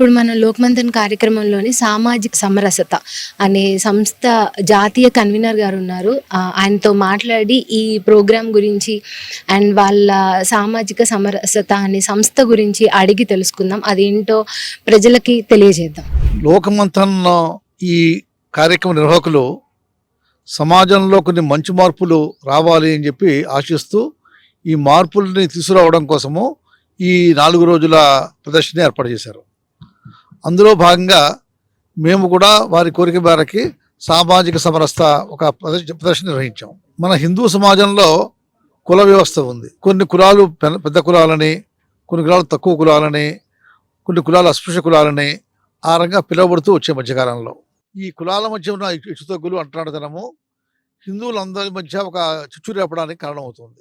ఇప్పుడు మన లోక్మంతన్ కార్యక్రమంలోని సామాజిక సమరసత అనే సంస్థ జాతీయ కన్వీనర్ గారు ఉన్నారు. ఆయనతో మాట్లాడి ఈ ప్రోగ్రాం గురించి అండ్ వాళ్ళ సామాజిక సమరసత అనే సంస్థ గురించి అడిగి తెలుసుకుందాం. అదేంటో ప్రజలకి తెలియజేద్దాం. లోకమంతన్ ఈ కార్యక్రమ నిర్వాహకులు సమాజంలో కొన్ని మంచి మార్పులు రావాలి అని చెప్పి ఆశిస్తూ ఈ మార్పుల్ని తీసుకురావడం కోసము ఈ నాలుగు రోజుల ప్రదర్శన ఏర్పాటు చేశారు. అందులో భాగంగా మేము కూడా వారి కోరిక మేరకి సామాజిక సమరస్త ఒక ప్రదర్శన నిర్వహించాం. మన హిందూ సమాజంలో కుల వ్యవస్థ ఉంది. కొన్ని కులాలు పెద్ద- పెద్ద కులాలని కొన్ని కులాలు తక్కువ కులాలని కొన్ని కులాలు అస్పృశ్య కులాలని ఆ రంగా పిలువబడుతూ వచ్చే మధ్యకాలంలో. ఈ కులాల మధ్య ఉన్న ఇచ్చుతగ్గులు అంటున్నాడుతనము హిందువులందరి మధ్య ఒక చిచ్చు రేపడానికి కారణమవుతుంది.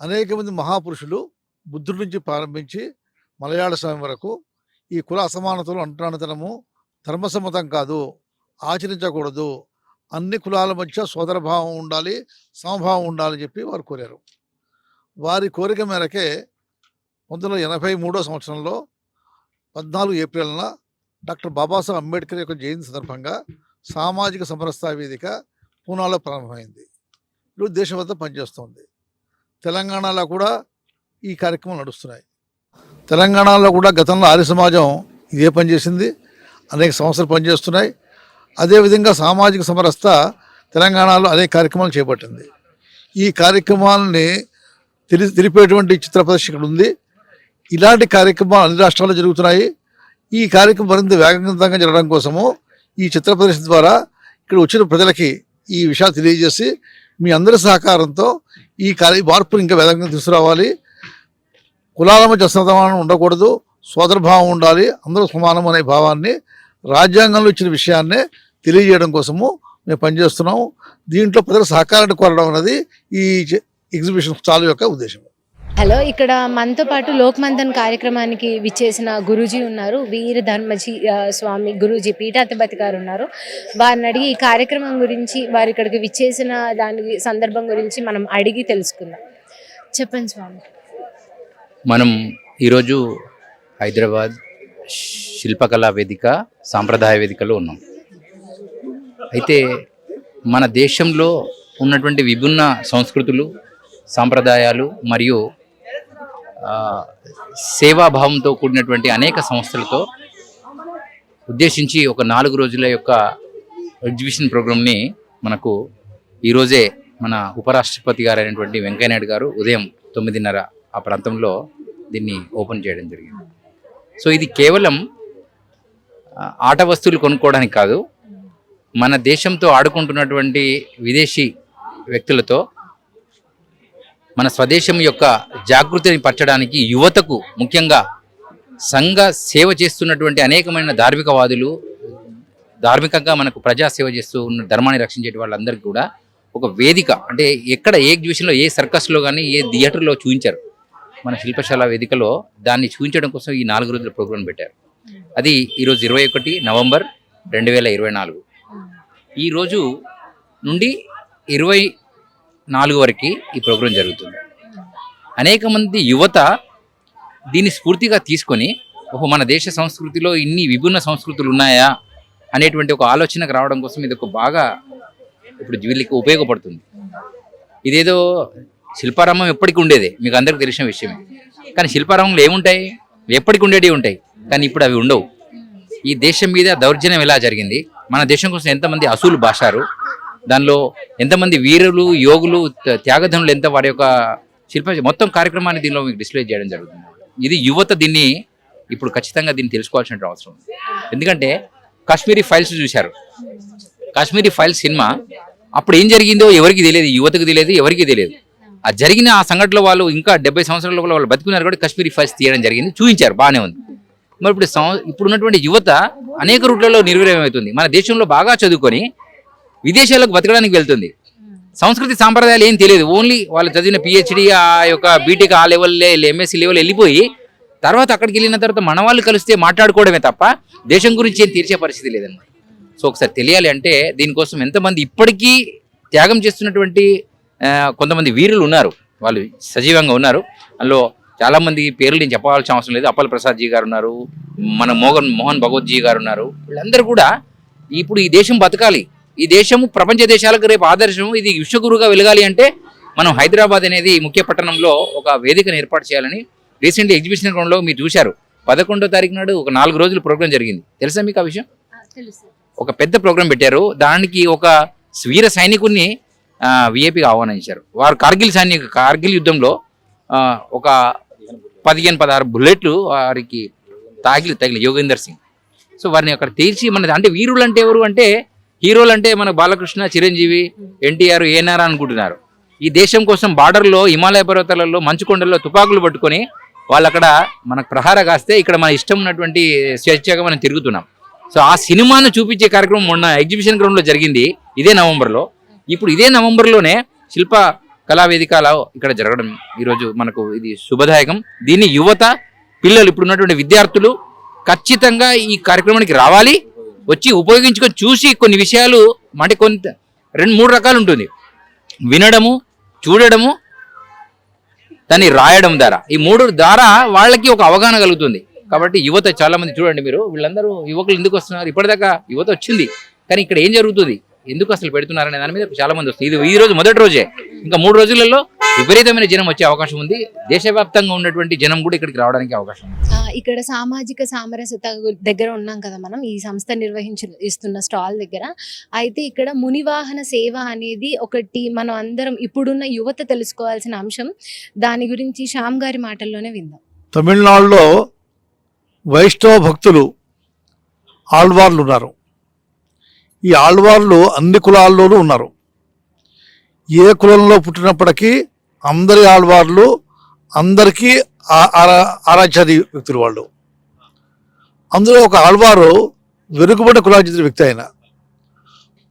అనేక మంది మహాపురుషులు బుద్ధుడి నుంచి ప్రారంభించి మలయాళ స్వామి వరకు ఈ కుల అసమానతలు అంటున్నాడుతనము ధర్మసమ్మతం కాదు ఆచరించకూడదు. అన్ని కులాల మధ్య సోదరభావం ఉండాలి సమభావం ఉండాలని చెప్పి వారు కోరారు. వారి కోరిక మేరకే పంతొమ్మిది వందల ఎనభై మూడో సంవత్సరంలో పద్నాలుగు ఏప్రిల్న డాక్టర్ బాబాసాహెబ్ అంబేద్కర్ యొక్క జయంతి సందర్భంగా సామాజిక సమరస్థా వేదిక పూనాలో ప్రారంభమైంది. ఇప్పుడు దేశమంతా పనిచేస్తోంది. తెలంగాణలో కూడా ఈ కార్యక్రమం నడుస్తున్నాయి. తెలంగాణలో కూడా గతంలో ఆర్య సమాజం ఇదే పనిచేసింది అనేక సంవత్సరాలు పనిచేస్తున్నాయి. అదేవిధంగా సామాజిక సమరస్త తెలంగాణలో అనేక కార్యక్రమాలు చేపట్టింది. ఈ కార్యక్రమాలని తెలి తెలిపేటువంటి చిత్ర ప్రదర్శన ఇక్కడ ఉంది. ఇలాంటి కార్యక్రమాలు అన్ని రాష్ట్రాల్లో జరుగుతున్నాయి. ఈ కార్యక్రమం మరింత వేగవంతంగా జరగడం కోసము ఈ చిత్ర ప్రదర్శన ద్వారా ఇక్కడ వచ్చిన ప్రజలకి ఈ విషయాలు తెలియజేసి మీ అందరి సహకారంతో ఈ కార్య మార్పును ఇంకా వేగంగా తీసుకురావాలి. కులాల మధ్య అసమానం ఉండకూడదు సోదరభావం ఉండాలి అందరూ సమానం అనే భావాన్ని రాజ్యాంగంలో ఇచ్చిన విషయాన్నే తెలియజేయడం కోసము మేము పనిచేస్తున్నాము. దీంట్లో ప్రజల సహకారాన్ని కోరడం అనేది ఈ ఎగ్జిబిషన్ స్టాల్ యొక్క ఉద్దేశం హలో ఇక్కడ మనతో పాటు లోక్మంతన్ కార్యక్రమానికి విచ్చేసిన గురూజీ ఉన్నారు. వీర ధర్మజీ స్వామి గురూజీ పీఠాధిపతి గారు ఉన్నారు. వారిని అడిగి ఈ కార్యక్రమం గురించి వారు ఇక్కడికి విచ్చేసిన దాని సందర్భం గురించి మనం అడిగి తెలుసుకుందాం. చెప్పండి స్వామి. మనం ఈరోజు హైదరాబాద్ శిల్పకళా వేదిక సాంప్రదాయ వేదికలో ఉన్నాం. అయితే మన దేశంలో ఉన్నటువంటి విభిన్న సంస్కృతులు సాంప్రదాయాలు మరియు సేవాభావంతో కూడినటువంటి అనేక సంస్థలతో ఉద్దేశించి ఒక నాలుగు రోజుల యొక్క ఎగ్జిబిషన్ ప్రోగ్రామ్ని మనకు ఈరోజే మన ఉపరాష్ట్రపతి గారు అయినటువంటి వెంకయ్యనాయుడు గారు ఉదయం తొమ్మిదిన్నర ఆ ప్రాంతంలో దీన్ని ఓపెన్ చేయడం జరిగింది. సో ఇది కేవలం ఆట వస్తువులు కొనుక్కోవడానికి కాదు మన దేశంతో ఆడుకుంటున్నటువంటి విదేశీ వ్యక్తులతో మన స్వదేశం యొక్క జాగృతిని పరచడానికి యువతకు ముఖ్యంగా సంఘ సేవ చేస్తున్నటువంటి అనేకమైన ధార్మికవాదులు ధార్మికంగా మనకు ప్రజాసేవ చేస్తూ ఉన్న ధర్మాన్ని రక్షించే వాళ్ళందరికీ కూడా ఒక వేదిక. అంటే ఎక్కడ ఏ ఎగ్జిబిషన్లో ఏ సర్కస్లో కానీ ఏ థియేటర్లో చూపించారు. మన శిల్పశాల వేదికలో దాన్ని చూపించడం కోసం ఈ నాలుగు రోజుల ప్రోగ్రాం పెట్టారు. అది ఈరోజు ఇరవై ఒకటి నవంబర్ రెండు వేల ఇరవై నాలుగు. ఈరోజు నుండి ఇరవై నాలుగు వరకు ఈ ప్రోగ్రాం జరుగుతుంది. అనేక మంది యువత దీన్ని స్ఫూర్తిగా తీసుకొని ఓహో మన దేశ సంస్కృతిలో ఇన్ని విభిన్న సంస్కృతులు ఉన్నాయా అనేటువంటి ఒక ఆలోచనకు రావడం కోసం ఇది ఒక బాగా ఇప్పుడు వీళ్ళకి ఉపయోగపడుతుంది. ఇదేదో శిల్పారామం ఎప్పటికి ఉండేదే మీకు అందరికీ తెలిసిన విషయమే. కానీ శిల్పారామంలో ఏముంటాయి? ఎప్పటికి ఉండేటివి ఉంటాయి కానీ ఇప్పుడు అవి ఉండవు. ఈ దేశం మీద దౌర్జన్యం ఎలా జరిగింది? మన దేశం కోసం ఎంతమంది అసూలు భాషారు దానిలో ఎంతమంది వీరులు యోగులు త్యాగధనులు ఎంత వారి యొక్క శిల్ప మొత్తం కార్యక్రమాన్ని దీనిలో మీకు డిస్ప్లే చేయడం జరుగుతుంది. ఇది యువత దీన్ని ఇప్పుడు ఖచ్చితంగా దీన్ని తెలుసుకోవాల్సిన అవసరం ఉంది. ఎందుకంటే కాశ్మీరీ ఫైల్స్ చూశారు. కాశ్మీరీ ఫైల్స్ సినిమా అప్పుడు ఏం జరిగిందో ఎవరికి తెలియదు యువతకు తెలియదు ఎవరికి తెలియదు. ఆ జరిగిన ఆ సంఘటనలో వాళ్ళు ఇంకా డెబ్బై సంవత్సరాల లోపల వాళ్ళు బతుకున్నారు కూడా కాశ్మీరీ ఫైల్స్ తీయడం జరిగింది. చూపించారు బాగానే ఉంది. మరి ఇప్పుడు ఇప్పుడు ఉన్నటువంటి యువత అనేక రూట్లలో నిర్వీర్యమవుతుంది. మన దేశంలో బాగా చదువుకొని విదేశాలకు బతకడానికి వెళ్తుంది. సంస్కృతి సాంప్రదాయాలు ఏం తెలియదు. ఓన్లీ వాళ్ళు చదివిన పిహెచ్డి ఆ యొక్క బీటెక్ ఆ లెవెల్ ఎంఎస్సీ లెవెల్ వెళ్ళిపోయి తర్వాత అక్కడికి వెళ్ళిన తర్వాత మన వాళ్ళు కలిస్తే మాట్లాడుకోవడమే తప్ప దేశం గురించి ఏం తీర్చే పరిస్థితి లేదన్నమాట. సో ఒకసారి తెలియాలి అంటే దీనికోసం ఎంతమంది ఇప్పటికీ త్యాగం చేస్తున్నటువంటి కొంతమంది వీరులు ఉన్నారు. వాళ్ళు సజీవంగా ఉన్నారు. అందులో చాలా మంది పేర్లు నేను చెప్పాల్సిన అవసరం లేదు. అప్పల్ ప్రసాద్ జీ గారు ఉన్నారు. మన మోహన్ మోహన్ భగవత్ జీ గారు ఉన్నారు. వీళ్ళందరూ కూడా ఇప్పుడు ఈ దేశం బతకాలి. ఈ దేశం ప్రపంచ దేశాలకు రేపు ఆదర్శం ఇది విశ్వగురుగా వెలగాలి అంటే మనం హైదరాబాద్ అనేది ముఖ్య పట్టణంలో ఒక వేదికను ఏర్పాటు చేయాలని రీసెంట్లీ ఎగ్జిబిషన్ గ్రౌండ్లో మీరు చూశారు. పదకొండో తారీఖు నాడు ఒక నాలుగు రోజులు ప్రోగ్రామ్ జరిగింది. తెలుసా మీకు ఆ విషయం? ఒక పెద్ద ప్రోగ్రాం పెట్టారు. దానికి ఒక వీర సైనికుడిని విఏపీగా ఆహ్వానించారు. వారు కార్గిల్ సైనిక కార్గిల్ యుద్ధంలో ఒక పదిహేను పదహారు బుల్లెట్లు వారికి తాగిలి తగిలి. యోగేందర్ సింగ్. సో వారిని అక్కడ తీర్చి మన అంటే వీరులు అంటే ఎవరు అంటే హీరోలు అంటే మన బాలకృష్ణ చిరంజీవి ఎన్టీఆర్ ఏఎన్ఆర్ అనుకుంటున్నారు. ఈ దేశం కోసం బార్డర్లో హిమాలయ పర్వతాలలో మంచుకొండల్లో తుపాకులు పట్టుకొని వాళ్ళు అక్కడ మనకు ప్రహార కాస్తే ఇక్కడ మన ఇష్టం ఉన్నటువంటి స్వేచ్ఛగా మనం తిరుగుతున్నాం. సో ఆ సినిమాను చూపించే కార్యక్రమం మొన్న ఎగ్జిబిషన్ గ్రౌండ్లో జరిగింది. ఇదే నవంబర్లో. ఇప్పుడు ఇదే నవంబర్లోనే శిల్ప కళావేదికలో ఇక్కడ జరగడం. ఈరోజు మనకు ఇది శుభదాయకం. దీన్ని యువత పిల్లలు ఇప్పుడు ఉన్నటువంటి విద్యార్థులు ఖచ్చితంగా ఈ కార్యక్రమానికి రావాలి. వచ్చి ఉపయోగించుకొని చూసి కొన్ని విషయాలు అంటే కొంత రెండు మూడు రకాలు ఉంటుంది. వినడము చూడడము దాన్ని రాయడం ద్వారా. ఈ మూడు ద్వారా వాళ్ళకి ఒక అవగాహన కలుగుతుంది. కాబట్టి యువత చాలామంది చూడండి మీరు వీళ్ళందరూ యువకులు ఎందుకు వస్తున్నారు? ఇప్పటిదాకా యువత వచ్చింది. కానీ ఇక్కడ ఏం జరుగుతుంది? ఎందుకు అసలు పెడుతున్నారనే దాని మీద చాలా మంది వస్తుంది ఇది ఈ రోజు మొదటి రోజే. ఇంకా మూడు రోజులలో విపరీతమైన జనం వచ్చే అవకాశం ఉంది. దేశవ్యాప్తంగా ఉన్నటువంటి జనం కూడా ఇక్కడికి రావడానికి అవకాశం ఇక్కడ సామాజిక సామరస్యత దగ్గర ఉన్నాం కదా మనం ఈ సంస్థ నిర్వహించి ఇస్తున్న స్టాల్ దగ్గర. అయితే ఇక్కడ మునివాహన సేవ అనేది ఒకటి మనం అందరం ఇప్పుడున్న యువత తెలుసుకోవాల్సిన అంశం. దాని గురించి శ్యామ్ గారి మాటల్లోనే విందాం. తమిళనాడులో వైష్ణవ భక్తులు ఆళ్వార్లు ఉన్నారు ఈ ఆళ్వార్లు అన్ని కులాల్లోనూ ఉన్నారు. ఏ కులంలో పుట్టినప్పటికీ అందరి ఆళ్వార్లు అందరికీ ఆరాధ్యాది వ్యక్తులు వాళ్ళు. అందులో ఒక ఆళ్వారు వెనుకబడిన కులానికి వ్యక్తి ఆయన.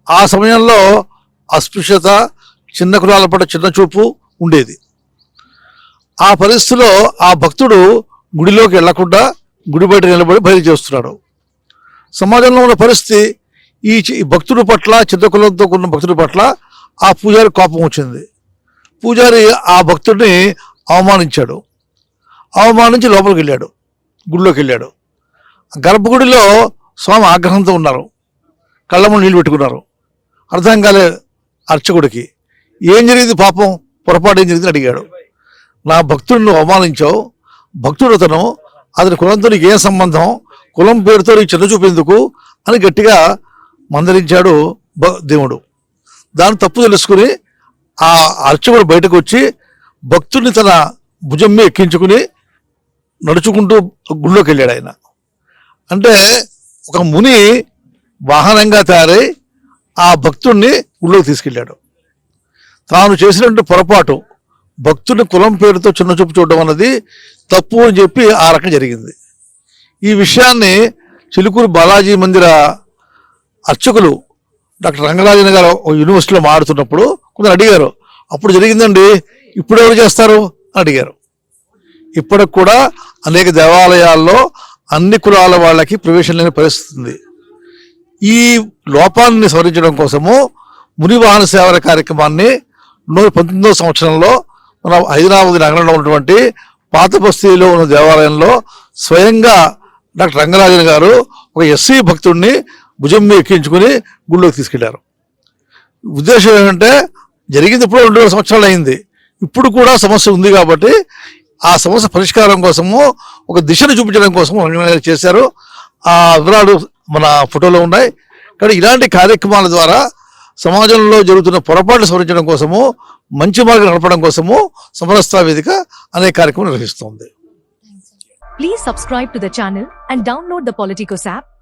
ఆ సమయంలో అస్పృశ్యత చిన్న కులాల పట్ల చిన్న చూపు ఉండేది. ఆ పరిస్థితిలో ఆ భక్తుడు గుడిలోకి వెళ్ళకుండా గుడి బయట నిలబడి బయలు చేస్తున్నాడు సమాజంలో ఉన్న పరిస్థితి ఈ చి- భక్తుడి పట్ల చిత్తకులంతో ఉన్న భక్తుడి పట్ల ఆ పూజారి కోపం వచ్చింది. పూజారి ఆ భక్తుడిని అవమానించాడు. అవమానించి లోపలికి వెళ్ళాడు. గుడిలోకి వెళ్ళాడు. గర్భగుడిలో స్వామి ఆగ్రహంతో ఉన్నారు. కళ్ళము నీళ్ళు పెట్టుకున్నారు. అర్థం కాలే అర్చకుడికి. ఏం జరిగింది పాపం? పొరపాటు ఏం జరిగింది అడిగాడు. నా భక్తుడిని నువ్వు అవమానించావు. భక్తుడు అతను అతని కులంతో నీకు ఏం సంబంధం? కులం పేరుతో నీకు చిన్న చూపేందుకు? అని గట్టిగా మందలించాడు భ- దేవుడు. దాన్ని తప్పు తెలుసుకుని ఆ అర్చకుడు బయటకు వచ్చి భక్తుడిని తన భుజం మీద ఎక్కించుకుని నడుచుకుంటూ గుళ్ళోకి వెళ్ళాడు ఆయన. అంటే ఒక ముని వాహనంగా తయారై ఆ భక్తుడిని గుళ్ళోకి తీసుకెళ్ళాడు. తాను చేసినటువంటి పొరపాటు భక్తుని కులం పేరుతో చిన్న చూపు చూడడం అన్నది తప్పు అని చెప్పి ఆ రకం జరిగింది. ఈ విషయాన్ని చిలుకూరు బాలాజీ మందిర అర్చకులు డాక్టర్ రంగరాజన్ గారు యూనివర్సిటీలో మాడుతున్నప్పుడు కొందరు అడిగారు అప్పుడు జరిగిందండి ఇప్పుడు ఎవరు చేస్తారు? అని అడిగారు. ఇప్పటికి కూడా అనేక దేవాలయాల్లో అన్ని కులాల వాళ్ళకి ప్రవేశం లేని పరిస్థితి ఉంది. ఈ లోపాన్ని సవరించడం కోసము మునివాహన సేవల కార్యక్రమాన్ని నూట పంతొమ్మిదవ సంవత్సరంలో మన హైదరాబాద్ నగరంలో ఉన్నటువంటి పాత బస్తీలో ఉన్న దేవాలయంలో స్వయంగా డాక్టర్ రంగరాజన్ గారు ఒక ఎస్సీ భక్తుడిని భుజం మీద ఎక్కించుకుని గుళ్ళోకి తీసుకెళ్ళారు. ఉద్దేశం ఏంటంటే జరిగింది ఇప్పుడు రెండు వేల సంవత్సరాలు అయింది. ఇప్పుడు కూడా సమస్య ఉంది కాబట్టి ఆ సమస్య పరిష్కారం కోసము ఒక దిశను చూపించడం కోసం రంగనాథ్ చేశారు. ఆ వివరాలు మన ఫోటోలో ఉన్నాయి. కానీ ఇలాంటి కార్యక్రమాల ద్వారా సమాజంలో జరుగుతున్న పొరపాట్లు సవరించడం కోసము మంచి మార్గం నడపడం కోసము సమరస్థా వేదిక అనే కార్యక్రమం నిర్వహిస్తోంది. Please subscribe to the channel and download the Politicos app